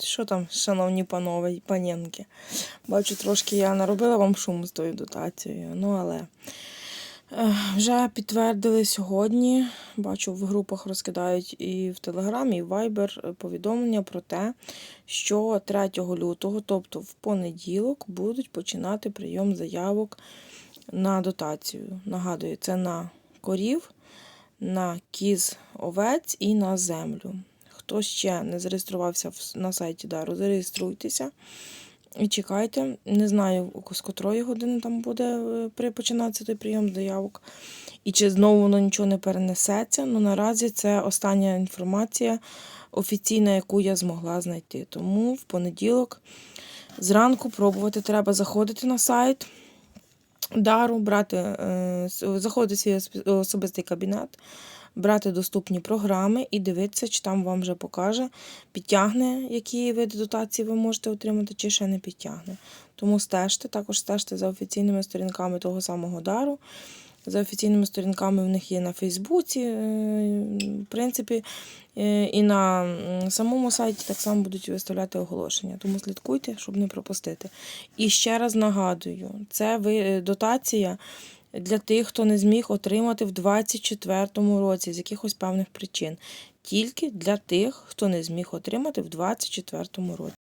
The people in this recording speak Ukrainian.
Що там, шановні панове і панінки? Бачу, трошки я наробила вам шум з тою дотацією. Ну, але е, вже підтвердили сьогодні. Бачу, в групах розкидають і в Телеграмі, і в Viber повідомлення про те, що 3 лютого, тобто в понеділок, будуть починати прийом заявок на дотацію. Нагадую, це на корів, на кіз овець і на землю. Хто ще не зареєструвався на сайті Дару, зареєструйтеся і чекайте. Не знаю, з котрої години там буде е, починатися той прийом заявок. І чи знову воно нічого не перенесеться. Ну наразі це остання інформація офіційна, яку я змогла знайти. Тому в понеділок зранку пробувати треба заходити на сайт дару, брати, е, заходити в свій особистий кабінет, брати доступні програми і дивитися, чи там вам вже покаже, підтягне, які види дотації ви можете отримати, чи ще не підтягне. Тому стежте, також стежте за офіційними сторінками того самого дару. За офіційними сторінками в них є на Фейсбуці, е, в принципі, е, і на самому сайті так само будуть виставляти оголошення. Тому слідкуйте, щоб не пропустити. І ще раз нагадую, це е, дотація для тих, хто не зміг отримати в 2024 році з якихось певних причин. Тільки для тих, хто не зміг отримати в 2024 році.